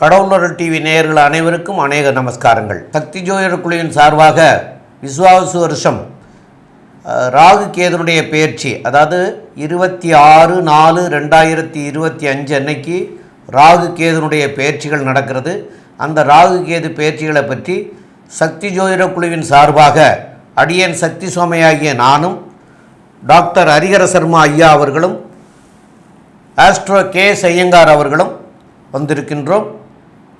கடவுளர் TV நேயர்கள் அனைவருக்கும் அநேக நமஸ்காரங்கள். சக்தி ஜோதிடர் குழுவின் சார்பாக விஸ்வாசு வருஷம் ராகு கேதனுடைய பயிற்சி அதாவது இருபத்தி ஆறு நாலு ரெண்டாயிரத்தி இருபத்தி அஞ்சு அன்னைக்கு ராகு கேதனுடைய பயிற்சிகள் நடக்கிறது. அந்த ராகு கேது பயிற்சிகளை பற்றி சக்தி ஜோதிட குழுவின் சார்பாக அடியன் சக்தி சுவாமியாகிய நானும் டாக்டர் ஹரிஹர சர்மா ஐயா அவர்களும் ஆஸ்ட்ரோ கே ஐயங்கார் அவர்களும் வந்திருக்கின்றோம்.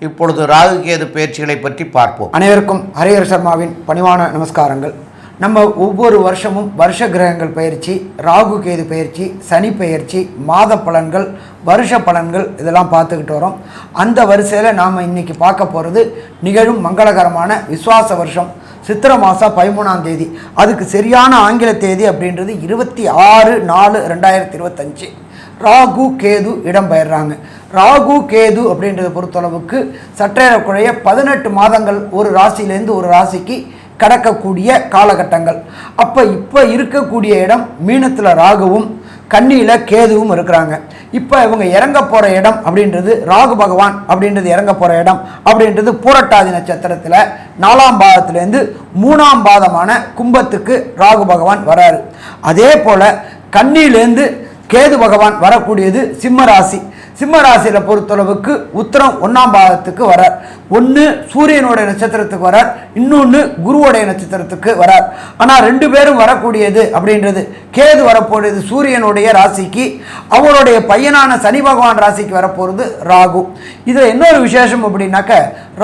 இப்பொழுது ராகு கேது பயிற்சிகளை பற்றி பார்ப்போம். அனைவருக்கும் ஹரிஹர சர்மாவின் பணிவான நமஸ்காரங்கள். நம்ம ஒவ்வொரு வருஷமும் வருஷ கிரகங்கள் பயிற்சி ராகு கேது பயிற்சி சனி பயிற்சி மாத பலன்கள் வருஷ பலன்கள் இதெல்லாம் பார்த்துக்கிட்டு வரோம். அந்த வரிசையில் நாம் இன்றைக்கி பார்க்க போகிறது நிகழும் மங்களகரமான விஸ்வாச வருஷம் சித்திரை மாதம் பதிமூணாம் தேதி. அதுக்கு சரியான ஆங்கில தேதி அப்படின்றது இருபத்தி ஆறு நாலு ரெண்டாயிரத்தி இருபத்தஞ்சு. ராகு கேது இடம்பெயர்றாங்க ராகு கேது அப்படின்றத பொறுத்தளவுக்கு சற்றேறக்குறைய பதினெட்டு மாதங்கள் ஒரு ராசியிலேருந்து ஒரு ராசிக்கு கடக்கக்கூடிய காலகட்டங்கள். அப்போ இப்போ இருக்கக்கூடிய இடம் மீனத்தில் ராகுவும் கன்னியில் கேதுவும் இருக்கிறாங்க. இப்போ இவங்க இறங்க போகிற இடம் அப்படின்றது ராகு பகவான் அப்படின்றது இறங்க போகிற இடம் அப்படின்றது பூரட்டாதி நட்சத்திரத்தில் நாலாம் பாதத்துலேருந்து மூணாம் பாதமான கும்பத்துக்கு ராகு பகவான் வராரு. அதே போல் கன்னியிலேருந்து கேது பகவான் வரக்கூடியது சிம்ம ராசி. சிம்ம ராசியில் பொறுத்தளவுக்கு உத்தரம் ஒன்றாம் பாகத்துக்கு வரார். ஒன்று சூரியனுடைய நட்சத்திரத்துக்கு வரார். இன்னொன்று குருவோடைய நட்சத்திரத்துக்கு வரார். ஆனால் ரெண்டு பேரும் வரக்கூடியது அப்படின்றது. கேது வரப்போகிறது சூரியனுடைய ராசிக்கு. அவருடைய பையனான சனி பகவான் ராசிக்கு வரப்போகிறது ராகு. இதில் இன்னொரு விசேஷம் அப்படின்னாக்க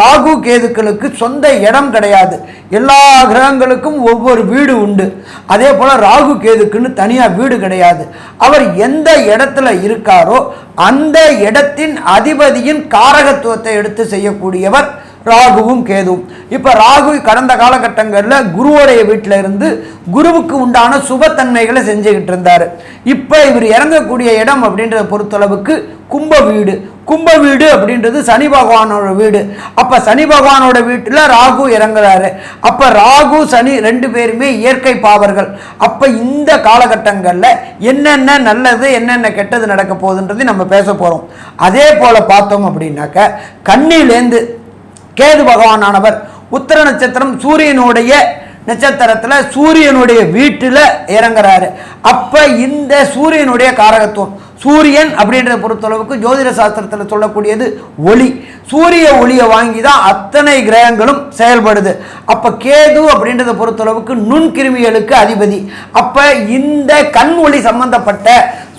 ராகு கேதுக்களுக்கு சொந்த இடம் கிடையாது. எல்லா கிரகங்களுக்கும் ஒவ்வொரு வீடு உண்டு. அதே போல் ராகு கேதுக்குன்னு தனியாக வீடு கிடையாது. அவர் எந்த இடத்துல இருக்காரோ அந்த இடத்தின் அதிபதியின் காரகத்துவத்தை எடுத்து செய்யக்கூடியவர் ராகுவும் கேதுவும். இப்போ ராகு கடந்த காலகட்டங்களில் குருவோடைய வீட்டில் இருந்து குருவுக்கு உண்டான சுபத்தன்மைகளை செஞ்சுக்கிட்டு இருந்தார். இப்போ இவர் இறங்கக்கூடிய இடம் அப்படின்றத பொறுத்தளவுக்கு கும்ப வீடு. கும்ப வீடு அப்படின்றது சனி பகவானோட வீடு. அப்போ சனி பகவானோட வீட்டில் ராகு இறங்குறாரு. அப்போ ராகு சனி ரெண்டு பேருமே இயற்கை பாவர்கள். அப்போ இந்த காலகட்டங்களில் என்னென்ன நல்லது என்னென்ன கெட்டது நடக்க போகுதுன்றது நம்ம பேச போகிறோம் அதே போல் பார்த்தோம் அப்படின்னாக்க கண்ணிலேருந்து கேது பகவானானவர் உத்தர நட்சத்திரம் சூரியனுடைய நட்சத்திரத்தில் சூரியனுடைய வீட்டில் இறங்குறாரு. அப்போ இந்த சூரியனுடைய காரகத்துவம் சூரியன் அப்படின்றத பொறுத்தளவுக்கு ஜோதிட சாஸ்திரத்தில் சொல்லக்கூடியது ஒளி. சூரிய ஒளியை வாங்கி தான் அத்தனை கிரகங்களும் செயல்படுது. அப்போ கேது அப்படின்றத பொறுத்தளவுக்கு நுண்கிருமிகளுக்கு அதிபதி. அப்போ இந்த கண் ஒளி சம்பந்தப்பட்ட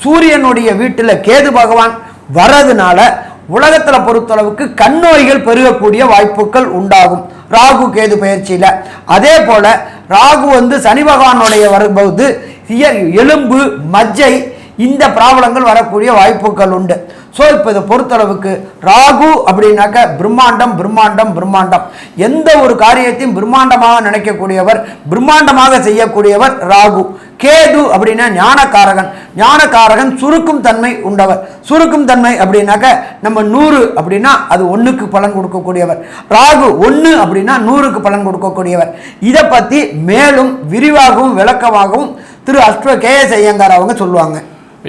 சூரியனுடைய வீட்டில் கேது பகவான் வரதுனால உலகத்தில் பொறுத்தளவுக்கு கண் நோய்கள் பெருகக்கூடிய வாய்ப்புகள் உண்டாகும். ராகு கேது பயிற்சியில். அதே போல ராகு வந்து சனி பகவானுடைய வரும்போது இய- எலும்பு மஜ்ஜை இந்த ப்ராப்ளங்கள் வரக்கூடிய வாய்ப்புகள் உண்டு. ஸோ இப்போ இதை பொறுத்தளவுக்கு ராகு அப்படின்னாக்க பிரம்மாண்டம் பிரம்மாண்டம் பிரம்மாண்டம். எந்த ஒரு காரியத்தையும் பிரம்மாண்டமாக நினைக்கக்கூடியவர் பிரம்மாண்டமாக செய்யக்கூடியவர் ராகு. கேது அப்படின்னா ஞானக்காரகன். ஞானக்காரகன் சுருக்கும் தன்மை உண்டவர். சுருக்கும் தன்மை அப்படின்னாக்க நம்ம நூறு அப்படின்னா அது ஒன்றுக்கு பலன் கொடுக்கக்கூடியவர். ராகு ஒன்று அப்படின்னா நூறுக்கு பலன் கொடுக்கக்கூடியவர். இதை பற்றி மேலும் விரிவாகவும் விளக்கமாகவும் திரு அஸ்வ கே எஸ் ஐயங்கார் அவங்க சொல்லுவாங்க.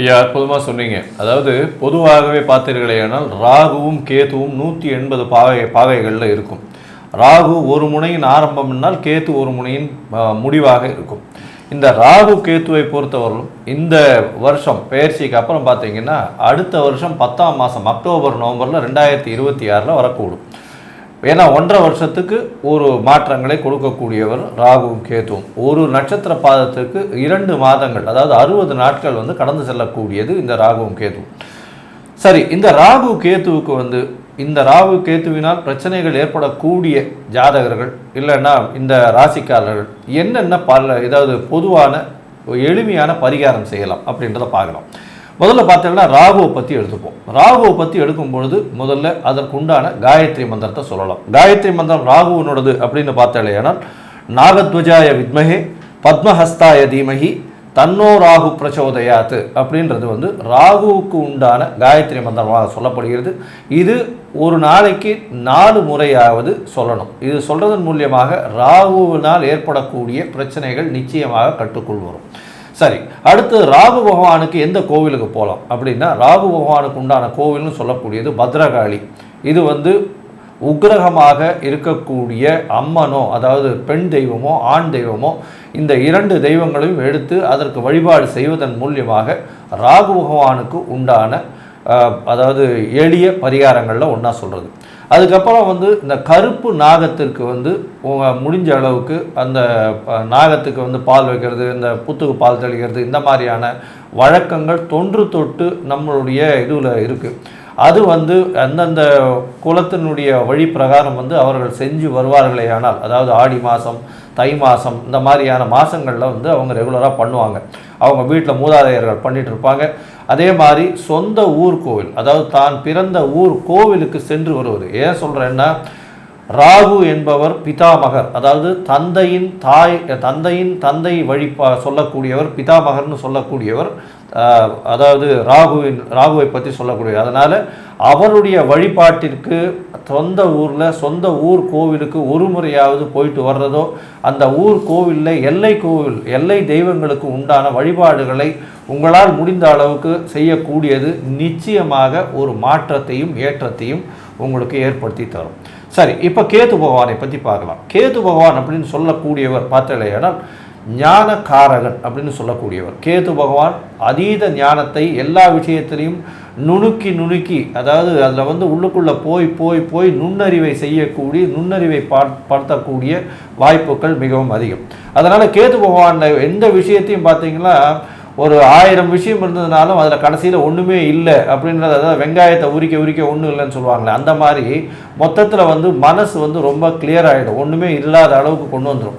ஐயா அற்புதமாக சொன்னீங்க. அதாவது பொதுவாகவே பார்த்தீர்களேயானால் ராகுவும் கேதுவும் நூற்றி எண்பது பாகை பாகைகளில் இருக்கும். ராகு ஒரு முனையின் ஆரம்பம்னால் கேத்து ஒரு முனையின் முடிவாக இருக்கும். இந்த ராகு கேத்துவை பொறுத்தவரையும் இந்த வருஷம் பெயர்ச்சிக்கு அப்புறம் பார்த்தீங்கன்னா அடுத்த வருஷம் பத்தாம் மாதம் அக்டோபர் நவம்பரில் ரெண்டாயிரத்தி இருபத்தி ஆறில் வரக்கூடும். ஏன்னா ஒன்றரை வருஷத்துக்கு ஒரு மாற்றங்களை கொடுக்கக்கூடியவர் ராகுவும் கேத்துவும். ஒரு நட்சத்திர பாதத்துக்கு இரண்டு மாதங்கள் அதாவது அறுபது நாட்கள் வந்து கடந்து செல்லக்கூடியது இந்த ராகுவும் கேத்துவும். சரி இந்த ராகு கேத்துவுக்கு வந்து இந்த ராகு கேத்துவினால் பிரச்சனைகள் ஏற்படக்கூடிய ஜாதகர்கள் இல்லைன்னா இந்த ராசிக்காரர்கள் என்னென்ன பல ஏதாவது பொதுவான எளிமையான பரிகாரம் செய்யலாம் அப்படின்றத பார்க்கலாம். முதல்ல பார்த்தீங்கன்னா ராகுவை பற்றி எடுத்துப்போம். ராகுவை பற்றி எடுக்கும் பொழுது முதல்ல அதற்குண்டான காயத்ரி மந்திரத்தை சொல்லலாம். காயத்ரி மந்திரம் ராகுவினோடது அப்படின்னு பார்த்தாலேயானால் நாகத்வஜாய வித்மகே பத்மஹஸ்தாய தீமகி தன்னோ ராகு பிரச்சோதயாத்து அப்படின்றது வந்து ராகுவுக்கு உண்டான காயத்ரி மந்திரமாக சொல்லப்படுகிறது. இது ஒரு நாளைக்கு நாலு முறையாவது சொல்லணும். இது சொல்கிறதன் மூலியமாக ராகுவினால் ஏற்படக்கூடிய பிரச்சனைகள் நிச்சயமாக கட்டுக்குள் வரும் சரி அடுத்து ராகு பகவானுக்கு எந்த கோவிலுக்கு போகலாம்? அப்படின்னா ராகு பகவானுக்கு உண்டான கோவில்னு சொல்லக்கூடியது பத்ரகாளி. இது வந்து உக்கிரகமாக இருக்கக்கூடிய அம்மனோ அதாவது பெண் தெய்வமோ ஆண் தெய்வமோ இந்த இரண்டு தெய்வங்களையும் எடுத்து அதற்கு வழிபாடு செய்வதன் மூலியமாக ராகு பகவானுக்கு உண்டான அதாவது எளிய பரிகாரங்களில் ஒன்றா சொல்கிறது அதுக்கப்புறம் வந்து இந்த கருப்பு நாகத்திற்கு வந்து முடிஞ்ச அளவுக்கு அந்த நாகத்துக்கு வந்து பால் வைக்கிறது இந்த புத்துக்கு பால் தெளிக்கிறது இந்த மாதிரியான வழக்கங்கள் தொன்று தொட்டு நம்மளுடைய இதுவில் இருக்குது அது வந்து அந்தந்த குலத்தினுடைய வழி பிரகாரம் வந்து அவர்கள் செஞ்சு வருவார்களே ஆனால் அதாவது ஆடி மாதம் தை மாதம் இந்த மாதிரியான மாதங்களில் வந்து அவங்க ரெகுலராக பண்ணுவாங்க. அவங்க வீட்டில் மூதாதையர்கள் பண்ணிட்டு இருப்பாங்க. அதே மாதிரி சொந்த ஊர் கோவில் அதாவது தான் பிறந்த ஊர் கோவிலுக்கு சென்று வருவது. ஏன் சொல்கிறேன்னா ராகு என்பவர் பிதாமகர் அதாவது தந்தையின் தாய் தந்தையின் தந்தை வழி சொல்லக்கூடியவர் பிதாமகர்னு சொல்லக்கூடியவர் அதாவது ராகுவின் ராகுவை பற்றி சொல்லக்கூடிய அதனால் அவருடைய வழிபாட்டிற்கு சொந்த ஊரில் சொந்த ஊர் கோவிலுக்கு ஒரு முறையாவது போயிட்டு வர்றதோ அந்த ஊர் கோவிலில் எல்லை கோவில் எல்லை தெய்வங்களுக்கு உண்டான வழிபாடுகளை உங்களால் முடிந்த அளவுக்கு செய்யக்கூடியது நிச்சயமாக ஒரு மாற்றத்தையும் ஏற்றத்தையும் உங்களுக்கு ஏற்படுத்தி தரும். சரி இப்போ கேது பகவானை பற்றி பார்க்கலாம். கேது பகவான் அப்படின்னு சொல்லக்கூடியவர் பார்த்தலையானால் ஞானக்காரகன் அப்படின்னு சொல்லக்கூடியவர். கேது பகவான் அதீத ஞானத்தை எல்லா விஷயத்திலையும் நுணுக்கி நுணுக்கி அதாவது அதில் வந்து உள்ளுக்குள்ளே போய் போய் போய் நுண்ணறிவை செய்யக்கூடிய நுண்ணறிவை படுத்தக்கூடிய வாய்ப்புகள் மிகவும் அதிகம். அதனால் கேது பகவானில் எந்த விஷயத்தையும் பார்த்தீங்கன்னா ஒரு ஆயிரம் விஷயம் இருந்ததுனாலும் அதில் கடைசியில் ஒன்றுமே இல்லை அப்படின்றது அதாவது வெங்காயத்தை உரிக்க உரிக்க ஒன்றும் இல்லைன்னு சொல்லுவாங்களே அந்த மாதிரி மொத்தத்தில் வந்து மனசு வந்து ரொம்ப கிளியர் ஆகிடும் ஒன்றுமே இல்லாத அளவுக்கு கொண்டு வந்துடும்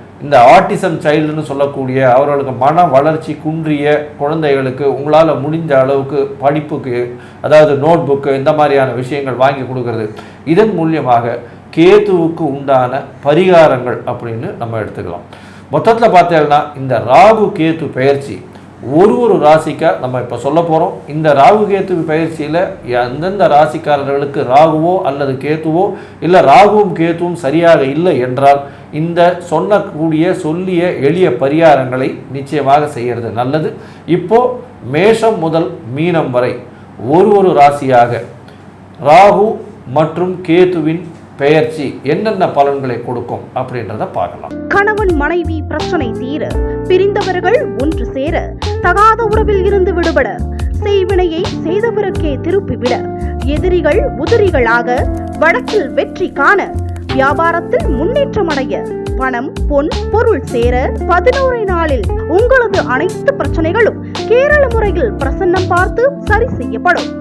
இந்த ஆட்டிசம் சைல்டுன்னு சொல்லக்கூடிய அவர்களுக்கு மன வளர்ச்சி குன்றிய குழந்தைகளுக்கு உங்களால் முடிஞ்ச அளவுக்கு படிப்புக்கு அதாவது நோட் புக்கு இந்த மாதிரியான விஷயங்கள் வாங்கி கொடுக்கறது. இதன் மூலியமாக கேத்துவுக்கு உண்டான பரிகாரங்கள் அப்படின்னு நம்ம எடுத்துக்கலாம். மொத்தத்தில் பார்த்தேன்னா இந்த ராகு கேத்து பயிற்சி ஒரு ஒரு ராசிக்கா நம்ம இப்போ சொல்ல போகிறோம் இந்த ராகு கேத்து பயிற்சியில் எந்தெந்த ராசிக்காரர்களுக்கு ராகுவோ அல்லது கேத்துவோ இல்லை ராகுவும் கேத்துவும் சரியாக இல்லை என்றால் இந்த சொன்னக்கூடிய சொல்லிய எளிய பரிகாரங்களை நிச்சயமாக செய்கிறது நல்லது. இப்போ மேஷம் முதல் மீனம் வரை ஒரு ஒரு ராசியாக ராகு மற்றும் கேத்துவின் பெயர்ச்சி என்னென்ன பலன்களை கொடுக்கும் அப்படின்றத பார்க்கலாம். கணவன் மனைவி பிரச்சனை தீர பிரிந்தவர்கள் ஒன்று சேர தகாத உறவில் இருந்து விடுபட செய்வினையை செய்தவருக்கே திருப்பிவிட. எதிரிகள் உதிரிகளாக வழக்கில் வெற்றி காண வியாபாரத்தில் முன்னேற்றம் அடைய பணம் பொன் பொருள் சேர பதினோரு நாளில் உங்களது அனைத்து பிரச்சனைகளும் கேரள முறையில் பிரசன்னம் பார்த்து சரி செய்யப்படும்.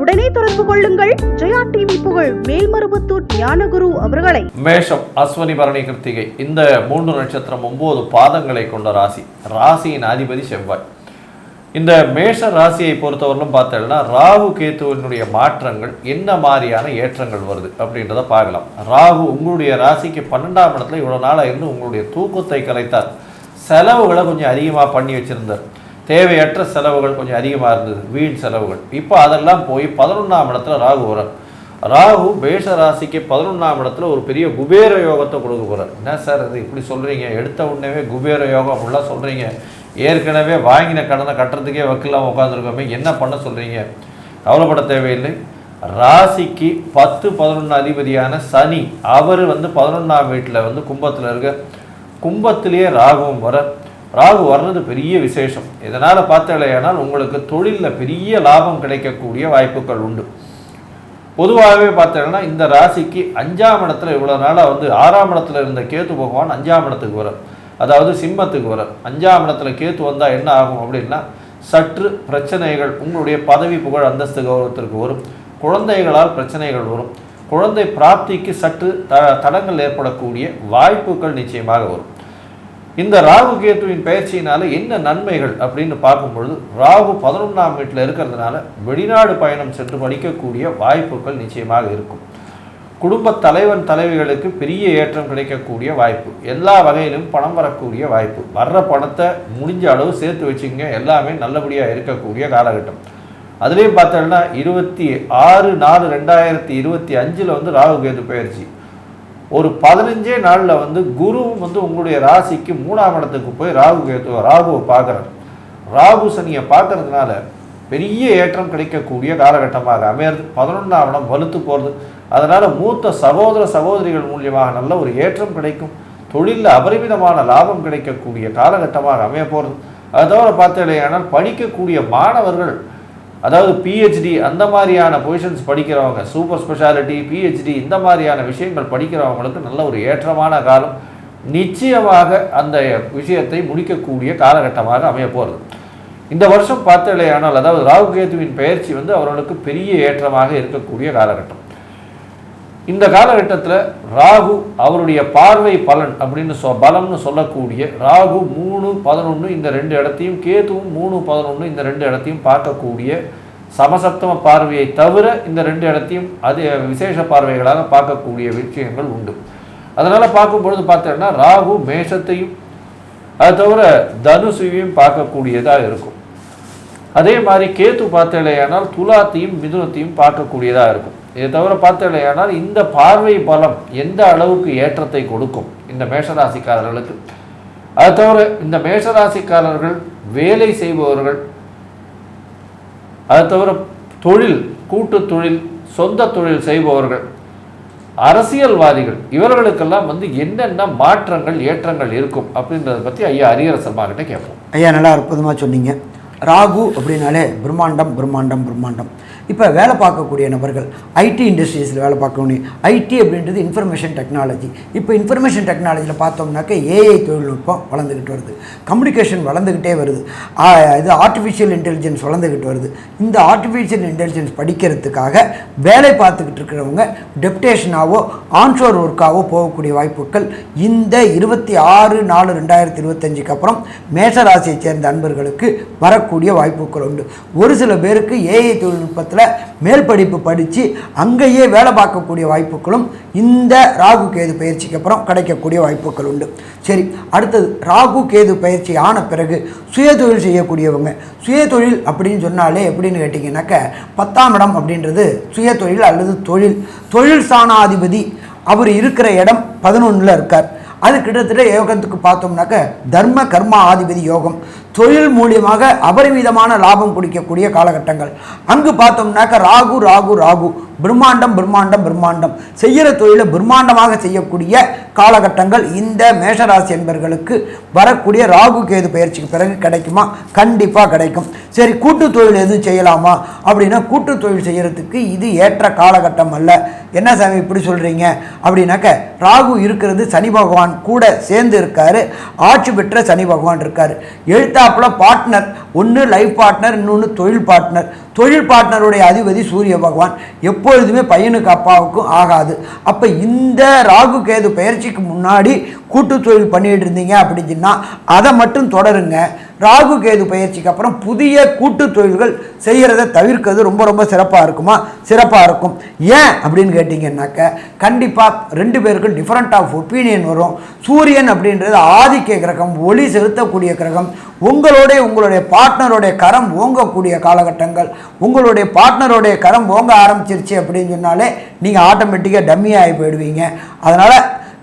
உடனே தொடர்பு கொள்ளுங்கள். ஜெயா டிவி புகழ் மேல்மருவத்தூர் ஞானகுரு அவர்களை. மேஷம் அஸ்வனி பரணி கிருத்திகை. இந்த மூன்று நட்சத்திரம் ஒன்பது பாதங்களை கொண்ட ராசி. ராசியின் அதிபதி செவ்வாய். இந்த மேஷ ராசியை பொறுத்தவரையிலும் பார்த்தோம்னா ராகு கேத்துவினுடைய மாற்றங்கள் என்ன மாதிரியான ஏற்றங்கள் வருது அப்படின்றத பார்க்கலாம். ராகு உங்களுடைய ராசிக்கு பன்னெண்டாம் இடத்துல இவ்வளோ நாளாக இருந்து உங்களுடைய தூக்கத்தை கலைத்தார். செலவுகளை கொஞ்சம் அதிகமாக பண்ணி வச்சிருந்தார். தேவையற்ற செலவுகள் கொஞ்சம் அதிகமாக இருந்தது வீண் செலவுகள். இப்போ அதெல்லாம் போய் பதினொன்றாம் இடத்துல ராகு வரார். ராகு மேஷ ராசிக்கு பதினொன்றாம் இடத்துல ஒரு பெரிய குபேர யோகத்தை கொடுக்க போகிறார் என்ன சார் இது இப்படி சொல்கிறீங்க எடுத்த உடனே குபேர யோகம் அப்படிலாம் சொல்கிறீங்க ஏற்கனவே வாங்கின கடனை கட்டுறதுக்கே வக்கில்லாம உட்காந்துருக்கோமே என்ன பண்ண சொல்கிறீங்க கவலைப்பட தேவையில்லை. ராசிக்கு பத்து பதினொன்று அதிபதியான சனி அவர் வந்து பதினொன்றாம் வீட்டில் வந்து கும்பத்தில் இருக்க கும்பத்திலேயே ராகுவும் வர ராகு வர்றது பெரிய விசேஷம். இதனால் பார்த்தாலேயானால் உங்களுக்கு தொழிலில் பெரிய லாபம் கிடைக்கக்கூடிய வாய்ப்புகள் உண்டு. பொதுவாகவே பார்த்தீங்கன்னா இந்த ராசிக்கு அஞ்சாம் இடத்துல இவ்வளோ நாளாக வந்து ஆறாம் இடத்துல இருந்த கேத்து பகவான் அஞ்சாம் இடத்துக்கு வரும் அதாவது சிம்மத்துக்கு வரும் அஞ்சாம் இடத்துல கேத்து வந்தால் என்ன ஆகும் அப்படின்னா சற்று பிரச்சனைகள் உங்களுடைய பதவி புகழ் அந்தஸ்து கௌரவத்திற்கு வரும். குழந்தைகளால் பிரச்சனைகள் வரும். குழந்தை பிராப்திக்கு சற்று த தடங்கள் ஏற்படக்கூடிய வாய்ப்புகள் நிச்சயமாக வரும். இந்த ராகு கேத்துவின் பயிற்சியினால என்ன நன்மைகள் அப்படின்னு பார்க்கும்பொழுது ராகு பதினொன்றாம் வீட்டில் இருக்கிறதுனால வெளிநாடு பயணம் சென்று படிக்கக்கூடிய வாய்ப்புகள் நிச்சயமாக இருக்கும். குடும்ப தலைவன் தலைவிகளுக்கு பெரிய ஏற்றம் கிடைக்கக்கூடிய வாய்ப்பு எல்லா வகையிலும் பணம் வரக்கூடிய வாய்ப்பு. வர்ற பணத்தை முடிஞ்ச அளவு சேர்த்து வச்சுங்க எல்லாமே நல்லபடியாக இருக்கக்கூடிய காலகட்டம். அதுலேயும் பார்த்தோம்னா இருபத்தி ஆறு நாலு ரெண்டாயிரத்தி இருபத்தி அஞ்சில் வந்து ராகு கேது பயிற்சி. ஒரு பதினஞ்சே நாளில் வந்து குருவும் வந்து உங்களுடைய ராசிக்கு மூணாம் இடத்துக்கு போய் ராகு கேத்து ராகுவை பார்க்குறார். ராகு சனியை பார்க்கறதுனால பெரிய ஏற்றம் கிடைக்கக்கூடிய காலகட்டமாக அமையிறது. பதினொன்றாம் இடம் வலுத்து போகிறது அதனால் மூத்த சகோதர சகோதரிகள் மூலியமாக நல்ல ஒரு ஏற்றம் கிடைக்கும். தொழிலில் அபரிமிதமான லாபம் கிடைக்கக்கூடிய காலகட்டமாக அமைய போகிறது அது தவிர பார்த்தீங்கன்னா படிக்கக்கூடிய மாணவர்கள் அதாவது பிஹெச்டி அந்த மாதிரியான பொசிஷன்ஸ் படிக்கிறவங்க சூப்பர் ஸ்பெஷாலிட்டி பிஹெச்டி இந்த மாதிரியான விஷயங்கள் படிக்கிறவங்களுக்கு நல்ல ஒரு ஏற்றமான காலம் நிச்சயமாக அந்த விஷயத்தை முடிக்கக்கூடிய காலகட்டமாக அமைய போகிறது இந்த வருஷம் பார்த்தலையானால் அதாவது ராகு கேதுவின் பயிற்சி வந்து அவர்களுக்கு பெரிய ஏற்றமாக இருக்கக்கூடிய காலகட்டம். இந்த காலகட்டத்தில் ராகு அவருடைய பார்வை பலன் அப்படின்னு சொ பலம்னு சொல்லக்கூடிய ராகு மூணு பதினொன்று இந்த ரெண்டு இடத்தையும் கேதுவும் மூணு பதினொன்று இந்த ரெண்டு இடத்தையும் பார்க்கக்கூடிய சமசப்தம பார்வையை தவிர இந்த ரெண்டு இடத்தையும் அது விசேஷ பார்வைகளாக பார்க்கக்கூடிய விஷயங்கள் உண்டு. அதனால் பார்க்கும்பொழுது பார்த்தோன்னா ராகு மேஷத்தையும் அது தவிர தனுசுவையும் பார்க்கக்கூடியதாக இருக்கும். அதே மாதிரி கேத்து பார்த்தலையானால் துலாத்தையும் மிதுனத்தையும் பார்க்கக்கூடியதாக இருக்கும். இதை தவிர பார்த்தலையானால் இந்த பார்வை பலம் எந்த அளவுக்கு ஏற்றத்தை கொடுக்கும்? இந்த மேஷராசிக்காரர்களுக்கு. அது தவிர இந்த மேஷராசிக்காரர்கள் வேலை செய்பவர்கள் அது தவிர தொழில் கூட்டு தொழில் சொந்த தொழில் செய்பவர்கள் அரசியல்வாதிகள் இவர்களுக்கெல்லாம் வந்து என்னென்ன மாற்றங்கள் ஏற்றங்கள் இருக்கும் அப்படின்றத பற்றி ஐயா அரியரசம்மா கிட்ட கேட்போம். ஐயா நல்லா அற்புதமாக சொன்னீங்க. ராகு அப்படின்னாலே பிரம்மாண்டம் பிரம்மாண்டம் பிரம்மாண்டம். இப்போ வேலை பார்க்கக்கூடிய நபர்கள் ஐடி இண்டஸ்ட்ரீஸில் வேலை பார்க்கணும் ஐடி அப்படின்றது இன்ஃபர்மேஷன் டெக்னாலஜி இப்போ இன்ஃபர்மேஷன் டெக்னாலஜியில் பார்த்தோம்னாக்க ஏஐ தொழில்நுட்பம் வளர்ந்துக்கிட்டு வருது. கம்யூனிகேஷன் வளர்ந்துக்கிட்டே வருது. இது ஆர்டிஃபிஷியல் இன்டெலிஜென்ஸ் வளர்ந்துக்கிட்டு வருது. இந்த ஆர்டிஃபிஷியல் இன்டெலிஜென்ஸ் படிக்கிறதுக்காக வேலை பார்த்துக்கிட்டு இருக்கிறவங்க டெப்டேஷனாவோ ஆன்ஷோர் ஒர்க்காவோ போகக்கூடிய வாய்ப்புகள் இந்த இருபத்தி ஆறு நாலு ரெண்டாயிரத்தி இருபத்தஞ்சுக்கு அப்புறம் மேசராசியை சேர்ந்த அன்பர்களுக்கு வரக்கூடிய வாய்ப்புகள் உண்டு. ஒரு சில பேருக்கு ஏஐ தொழில்நுட்பத்தில் மேல் படிப்பு படித்து அங்கேயே வேலை பார்க்கக்கூடிய வாய்ப்புகளும் இந்த ராகு கேது பயிற்சிக்கு அப்புறம் கிடைக்கக்கூடிய வாய்ப்புகள் உண்டு. சரி அடுத்தது ராகு கேது பயிற்சி ஆன பிறகு சுயதொழில் செய்யக்கூடியவங்க. சுயதொழில் அப்படின்னு சொன்னாலே எப்படின்னு கேட்டிங்கனாக்க பத்தாம் இடம் அப்படின்றது சுயதொழில் அல்லது தொழில். தொழில் ஸ்தானாதிபதி அவர் இருக்கிற இடம் பதினொன்றில் இருக்கார். அது கிட்டத்தட்ட யோகத்துக்கு பார்த்தோம்னாக்க தர்ம கர்மா ஆதிபதி யோகம். தொழில் மூலியமாக அபரிமிதமான லாபம் குடிக்கக்கூடிய காலகட்டங்கள். அங்கு பார்த்தோம்னாக்க ராகு ராகு ராகு. பிரம்மாண்டம் பிரம்மாண்டம் பிரம்மாண்டம். செய்கிற தொழிலை பிரம்மாண்டமாக செய்யக்கூடிய காலகட்டங்கள் இந்த மேஷராசி என்பர்களுக்கு வரக்கூடிய ராகு கேது பயிற்சிக்கு பிறகு கிடைக்குமா? கண்டிப்பாக கிடைக்கும். சரி கூட்டு தொழில் எதுவும் செய்யலாமா? அப்படின்னா கூட்டு தொழில் செய்கிறதுக்கு இது ஏற்ற காலகட்டம் அல்ல. என்ன சாமி இப்படி சொல்கிறீங்க அப்படின்னாக்க ராகு இருக்கிறது சனி பகவான் கூட சேர்ந்து இருக்காரு. ஆட்சி பெற்ற சனி பகவான் இருக்கார். எழுத்த எழுத்தாப்புல பார்ட்னர் ஒன்று லைஃப் பார்ட்னர் இன்னொன்று தொழில் பார்ட்னர் தொழில் பார்ட்னருடைய அதிபதி சூரிய பகவான் எப்பொழுதுமே பையனுக்கு அப்பாவுக்கும் ஆகாது. அப்போ இந்த ராகு கேது பயிற்சிக்கு முன்னாடி கூட்டு தொழில் பண்ணிட்டு இருந்தீங்க அப்படின்னு சொன்னால் அதை மட்டும் தொடருங்க. ராகு கேது பயிற்சிக்கு அப்புறம் புதிய கூட்டு தொழில்கள் செய்கிறத தவிர்க்கிறது ரொம்ப ரொம்ப சிறப்பாக இருக்குமா? சிறப்பாக இருக்கும். ஏன் அப்படின்னு கேட்டிங்கன்னாக்க கண்டிப்பாக ரெண்டு பேருக்கும் டிஃப்ரெண்ட் ஆஃப் ஒப்பீனியன் வரும். சூரியன் அப்படின்றது ஆதிக்க கிரகம் ஒளி செலுத்தக்கூடிய கிரகம். உங்களுடைய உங்களுடைய பார்ட்னருடைய கரம் ஓங்கக்கூடிய காலகட்டங்கள். உங்களுடைய பார்ட்னருடைய கரம் ஓங்க ஆரம்பிச்சிருச்சு அப்படின்னு சொன்னாலே நீங்கள் ஆட்டோமேட்டிக்காக டம்மி ஆகி போயிடுவீங்க. அதனால்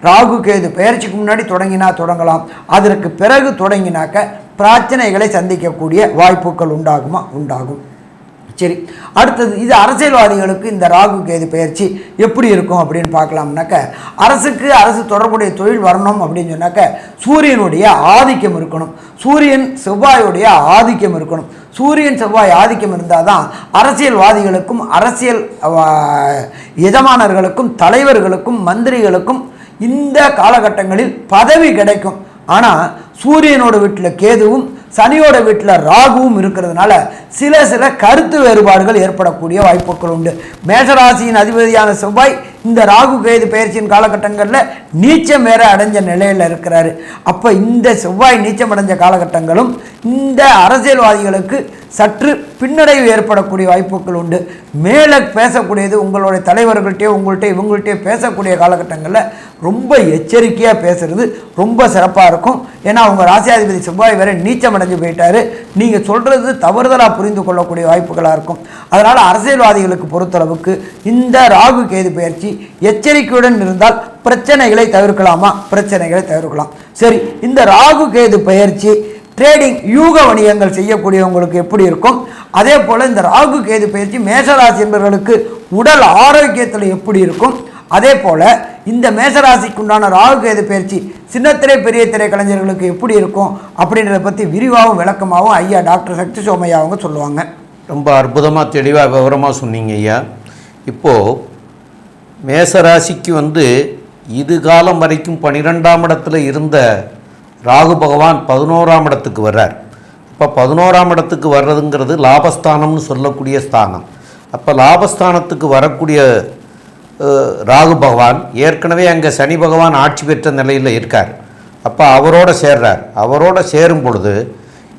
ராகு கேது பெயர்ச்சிக்கு முன்னாடி தொடங்கினா தொடங்கலாம். அதற்கு பிறகு தொடங்கினாக்க பிரச்சனைகளை சந்திக்கக்கூடிய வாய்ப்புகள் உண்டாகுமா? உண்டாகும். சரி அடுத்தது இது அரசியல்வாதிகளுக்கு இந்த ராகு கேது பயிற்சி எப்படி இருக்கும் அப்படின்னு பார்க்கலாம்னாக்க அரசுக்கு அரசு தொடர்புடைய தொழில் வரணும் அப்படின்னு சொன்னாக்க சூரியனுடைய ஆதிக்கம் இருக்கணும். சூரியன் செவ்வாயுடைய ஆதிக்கம் இருக்கணும். சூரியன் செவ்வாய் ஆதிக்கம் இருந்தால் தான் அரசியல்வாதிகளுக்கும் அரசியல் எஜமானர்களுக்கும் தலைவர்களுக்கும் மந்திரிகளுக்கும் இந்த காலகட்டங்களில் பதவி கிடைக்கும். ஆனால் சூரியனோட வீட்டில் கேதுவும் சனியோட வீட்டில் ராகுவும் இருக்கிறதுனால சில சில கருத்து வேறுபாடுகள் ஏற்படக்கூடிய வாய்ப்புகள் உண்டு. மேஷராசியின் அதிபதியான செவ்வாய் இந்த ராகு கேது பயிற்சியின் காலகட்டங்களில் நீச்சம் வேற அடைஞ்ச நிலையில் இருக்கிறாரு. அப்போ இந்த செவ்வாய் நீச்சம் அடைஞ்ச காலகட்டங்களும் இந்த அரசியல்வாதிகளுக்கு சற்று பின்னடைவு ஏற்படக்கூடிய வாய்ப்புகள் உண்டு. மேலே பேசக்கூடியது உங்களுடைய தலைவர்கள்ட்டே உங்கள்கிட்ட இவங்கள்ட்டே பேசக்கூடிய காலகட்டங்களில் ரொம்ப எச்சரிக்கையாக பேசுறது ரொம்ப சிறப்பாக இருக்கும். ஏன்னா அவங்க ராசியாதிபதி செவ்வாய் வேற நீச்சம் அடைஞ்சு போயிட்டாரு. நீங்கள் சொல்கிறது தவறுதலாக புரிந்து கொள்ளக்கூடிய வாய்ப்புகளாக இருக்கும். அதனால் அரசியல்வாதிகளுக்கு பொறுத்தளவுக்கு இந்த ராகு கேது பயிற்சி எச்சரிக்கையுடன் இருந்தால் பிரச்சனைகளை தவிர்க்கலாமா? பிரச்சனைகளை தவிர்க்கலாம். சரி இந்த ராகு கேது பயிற்சி ட்ரேடிங் யூக வணிகங்கள் செய்யக்கூடியவங்களுக்கு எப்படி இருக்கும்? அதே போல் இந்த ராகு கேது பயிற்சி மேஷராசி என்பவர்களுக்கு உடல் ஆரோக்கியத்தில் எப்படி இருக்கும்? அதே போல் இந்த மேசராசிக்குண்டான ராகு கேது பயிற்சி சின்னத்திரை பெரிய திரை கலைஞர்களுக்கு எப்படி இருக்கும் அப்படின்றத பற்றி விரிவாகவும் விளக்கமாகவும் ஐயா டாக்டர் சக்தி சோமையா அவங்க சொல்லுவாங்க. ரொம்ப அற்புதமாக தெளிவாக விவரமாக சொன்னீங்க ஐயா. இப்போது மேசராசிக்கு வந்து இது காலம் வரைக்கும் பன்னிரெண்டாம் இடத்துல இருந்த ராகு பகவான் பதினோராம் இடத்துக்கு வர்றார். இப்போ பதினோராம் இடத்துக்கு வர்றதுங்கிறது லாபஸ்தானம்னு சொல்லக்கூடிய ஸ்தானம். அப்போ லாபஸ்தானத்துக்கு வரக்கூடிய ராகு பகவான் ஏற்கனவே அங்கே சனி பகவான் ஆட்சி பெற்ற நிலையில் இருக்கார். அப்போ அவரோட சேர்றார். அவரோட சேரும் பொழுது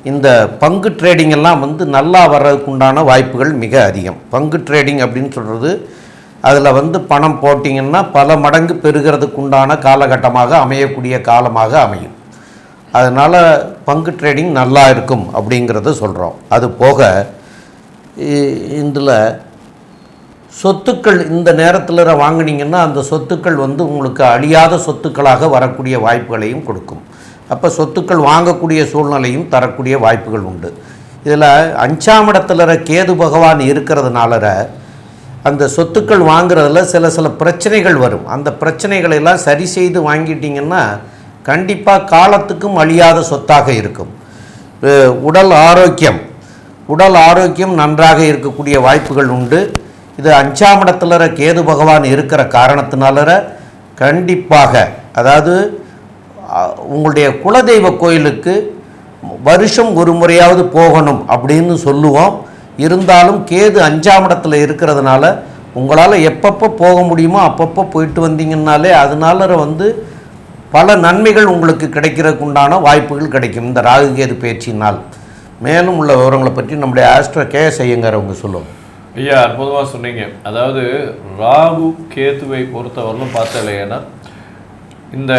இந்த பங்கு ட்ரேடிங் எல்லாம் வந்து நல்லா வர்றதுக்கு உண்டான வாய்ப்புகள் மிக அதிகம். பங்கு ட்ரேடிங் அப்படின்னு சொல்கிறது அதில் வந்து பணம் போட்டிங்கன்னா பல மடங்கு பெருகிறதுக்கு உண்டான காலகட்டமாக அமையக்கூடிய காலமாக அமையும். அதனால் பங்கு ட்ரேடிங் நல்லா இருக்கும் அப்படிங்கிறத சொல்கிறோம் அது போக இதில் சொத்துக்கள் இந்த நேரத்தில் வாங்கினீங்கன்னா அந்த சொத்துக்கள் வந்து உங்களுக்கு அழியாத சொத்துக்களாக வரக்கூடிய வாய்ப்புகளையும் கொடுக்கும். அப்போ சொத்துக்கள் வாங்கக்கூடிய சூழ்நிலையும் தரக்கூடிய வாய்ப்புகள் உண்டு. இதில் அஞ்சாம் இடத்துல கேது பகவான் இருக்கிறதுனால அந்த சொத்துக்கள் வாங்குறதுல சில சில பிரச்சனைகள் வரும். அந்த பிரச்சனைகளை எல்லாம் சரி செய்து வாங்கிட்டிங்கன்னா கண்டிப்பாக காலத்துக்கும் அழியாத சொத்தாக இருக்கும். உடல் ஆரோக்கியம். உடல் ஆரோக்கியம் நன்றாக இருக்கக்கூடிய வாய்ப்புகள் உண்டு. இது அஞ்சாம் இடத்துல கேது பகவான் இருக்கிற காரணத்தினால கண்டிப்பாக அதாவது உங்களுடைய குலதெய்வ கோயிலுக்கு வருஷம் ஒரு முறையாவது போகணும் அப்படின்னு சொல்லுவோம். இருந்தாலும் கேது அஞ்சாம் இடத்துல இருக்கிறதுனால உங்களால் எப்பப்போ போக முடியுமோ அப்பப்போ போயிட்டு வந்தீங்கன்னாலே அதனால வந்து பல நன்மைகள் உங்களுக்கு கிடைக்கிறதுக்கு உண்டான வாய்ப்புகள் கிடைக்கும் இந்த ராகு கேது பயிற்சியினால் மேலும் உள்ள விவரங்களை பற்றி நம்முடைய ஆஸ்ட்ரோ கே எஸ் அவங்க சொல்லுவோம் ஐயா அற்புதமாக சொன்னீங்க. அதாவது ராகு கேத்துவை பொறுத்தவரையிலும் பார்த்தலைன்னா இந்த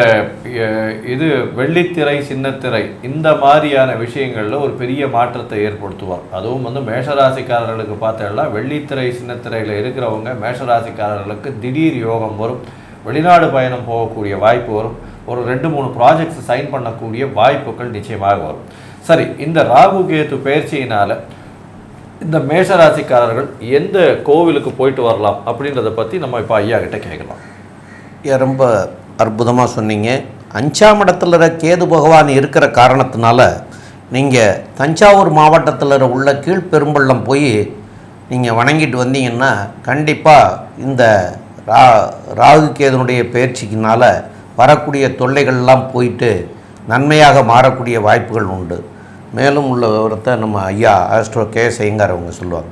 இது வெள்ளித்திரை சின்னத்திரை இந்த மாதிரியான விஷயங்களில் ஒரு பெரிய மாற்றத்தை ஏற்படுத்துவார். அதுவும் வந்து மேஷராசிக்காரர்களுக்கு பார்த்தேன்னா வெள்ளித்திரை சின்னத்திரையில் இருக்கிறவங்க மேஷராசிக்காரர்களுக்கு திடீர் யோகம் வரும். வெளிநாடு பயணம் போகக்கூடிய வாய்ப்பு வரும். ஒரு ரெண்டு மூணு ப்ராஜெக்ட்ஸ் சைன் பண்ணக்கூடிய வாய்ப்புகள் நிச்சயமாக வரும். சரி இந்த ராகு கேத்து பயிற்சியினால் இந்த மேஷராசிக்காரர்கள் எந்த கோவிலுக்கு போயிட்டு வரலாம் அப்படின்றத பற்றி நம்ம இப்போ ஐயா கிட்ட கேட்கலாம். ஏன் ரொம்ப அற்புதமாக சொன்னீங்க. அஞ்சாம் இடத்துல கேது பகவான் இருக்கிற காரணத்தினால நீங்கள் தஞ்சாவூர் மாவட்டத்தில் உள்ள கீழ்பெரும்பள்ளம் போய் நீங்கள் வணங்கிட்டு வந்தீங்கன்னா கண்டிப்பாக இந்த ரா ராகு கேதுனுடைய பயிற்சிக்குனால வரக்கூடிய தொல்லைகள்லாம் போயிட்டு நன்மையாக மாறக்கூடிய வாய்ப்புகள் உண்டு. மேலும் உள்ள விவரத்தை நம்ம ஐயா ஆஸ்ட்ரோ கே செய்யுங்கார் அவங்க சொல்லுவாங்க.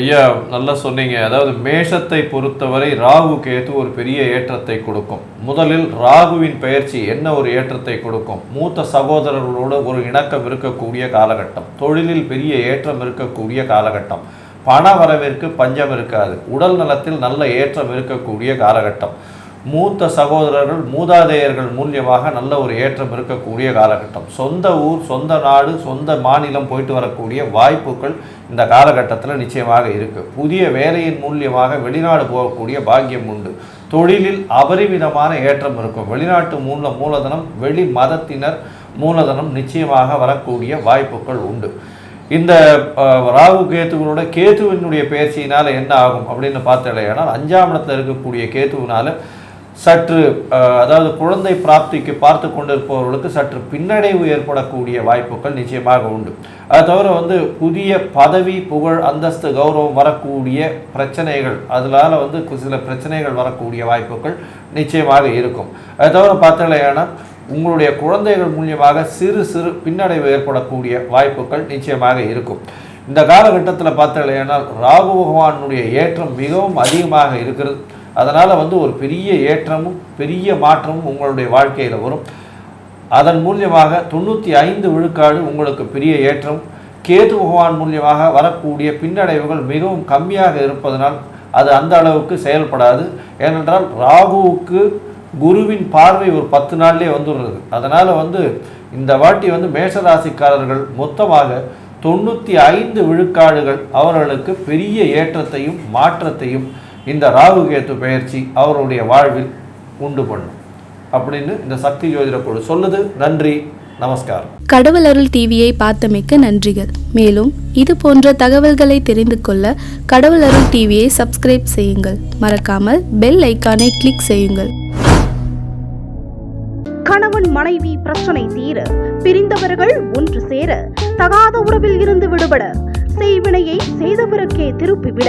ஐயா நல்லா சொன்னீங்க. அதாவது மேஷத்தை பொறுத்தவரை ராகு கேது ஒரு பெரிய ஏற்றத்தை கொடுக்கும். முதலில் ராகுவின் பயிற்சி என்ன ஒரு ஏற்றத்தை கொடுக்கும்? மூத்த சகோதரர்களோடு ஒரு இணக்கம் இருக்கக்கூடிய காலகட்டம். தொழிலில் பெரிய ஏற்றம் இருக்கக்கூடிய காலகட்டம். பண வரவிற்கு பஞ்சம் இருக்காது. உடல் நலத்தில் நல்ல ஏற்றம் இருக்கக்கூடிய காலகட்டம். மூத்த சகோதரர்கள் மூதாதையர்கள் மூலியமாக நல்ல ஒரு ஏற்றம் இருக்கக்கூடிய காலகட்டம். சொந்த ஊர் சொந்த நாடு சொந்த மாநிலம் போயிட்டு வரக்கூடிய வாய்ப்புகள் இந்த காலகட்டத்தில் நிச்சயமாக இருக்கு. புதிய வேலையின் மூலியமாக வெளிநாடு போகக்கூடிய பாக்கியம் உண்டு. தொழிலில் அபரிமிதமான ஏற்றம் இருக்கும். வெளிநாட்டு மூல மூலதனம் வெளி மதத்தினர் மூலதனம் நிச்சயமாக வரக்கூடிய வாய்ப்புகள் உண்டு. இந்த ராகு கேத்துவனோட கேத்துவினுடைய பேச்சினால் என்ன ஆகும் அப்படின்னு பார்த்தலையானால் அஞ்சாம் இடத்துல இருக்கக்கூடிய கேத்துவினால சற்று அதாவது குழந்தை பிராப்திக்கு பார்த்து கொண்டிருப்பவர்களுக்கு சற்று பின்னடைவு ஏற்படக்கூடிய வாய்ப்புகள் நிச்சயமாக உண்டு. அது தவிர வந்து புதிய பதவி புகழ் அந்தஸ்து கௌரவம் வரக்கூடிய பிரச்சனைகள் அதனால வந்து சில பிரச்சனைகள் வரக்கூடிய வாய்ப்புகள் நிச்சயமாக இருக்கும். அது தவிர பார்த்தலையானால் உங்களுடைய குழந்தைகள் மூலியமாக சிறு சிறு பின்னடைவு ஏற்படக்கூடிய வாய்ப்புகள் நிச்சயமாக இருக்கும். இந்த காலகட்டத்தில் பார்த்தலையானால் ராகு பகவானுடைய ஏற்றம் மிகவும் அதிகமாக இருக்கிறது. அதனால் வந்து ஒரு பெரிய ஏற்றமும் பெரிய மாற்றமும் உங்களுடைய வாழ்க்கையில் வரும். அதன் மூலியமாக தொண்ணூற்றி ஐந்து விழுக்காடு உங்களுக்கு பெரிய ஏற்றம். கேது பகவான் மூலியமாக வரக்கூடிய பின்னடைவுகள் மிகவும் கம்மியாக இருப்பதனால் அது அந்த அளவுக்கு செயல்படாது. ஏனென்றால் ராகுவுக்கு குருவின் பார்வை ஒரு பத்து நாள்லேயே வந்துடுறது. அதனால் வந்து இந்த வாட்டி வந்து மேஷராசிக்காரர்கள் மொத்தமாக தொண்ணூற்றி ஐந்து விழுக்காடுகள் அவர்களுக்கு பெரிய ஏற்றத்தையும் மாற்றத்தையும் இந்த ராகு கேத்து பயிற்சி அவருடைய வாழ்வில் உண்டு பண்ணும். அப்படின்னு இந்த சக்தி ஜோதிட குழு சொல்லுது. நன்றி நமஸ்காரம். கடவுள் அருள் டிவியை பார்த்தமைக்க நன்றிகள். மேலும் இது போன்ற தகவல்களை தெரிந்து கொள்ள கடவுள் அருள் டிவியை சப்ஸ்கிரைப் செய்யுங்கள். மறக்காமல் பெல் ஐக்கானை கிளிக் செய்யுங்கள். கணவன் மனைவி பிரச்சனை தீர பிரிந்தவர்கள் ஒன்று சேர தகாத உறவில் இருந்து விடுபட செய்வினையை செய்தவருக்கே திருப்பிவிட